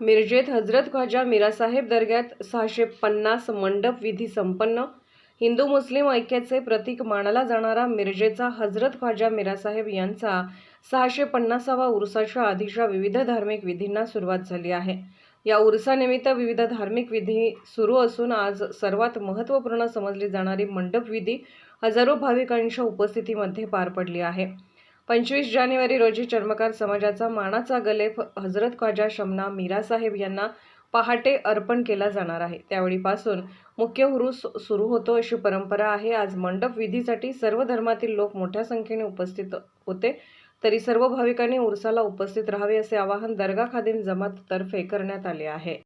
मिरजेत हजरत ख्वाजा मीरासाहेब दर्ग्यात सहाशे पन्नास मंडप विधी संपन्न. हिंदू मुस्लिम ऐक्याचे प्रतीक मानला जाणारा मिरजेचा हजरत ख्वाजा मीरासाहेब यांचा सहाशे पन्नासावा उर्साच्या आधीच्या विविध धार्मिक विधींना सुरुवात झाली आहे. या उरसानिमित्त विविध धार्मिक विधी सुरू असून आज सर्वात महत्त्वपूर्ण समजली जाणारी मंडप विधी हजारो भाविकांच्या उपस्थितीमध्ये पार पडली आहे. पंचवीस जानेवारी रोजी चर्मकार समाजाचा मानाचा गलेफ हजरत ख्वाजा शमना मीरासाहेब यांना पहाटे अर्पण केला जाणार आहे. त्यावेळीपासून मुख्य हुरूस सुरू होतो अशी परंपरा आहे. आज मंडप विधीसाठी सर्व धर्मातील लोक मोठ्या संख्येने उपस्थित होते. तरी सर्व भाविकांनी उरसाला उपस्थित राहावे असे आवाहन दर्गा खादिम जमाततर्फे करण्यात आले आहे.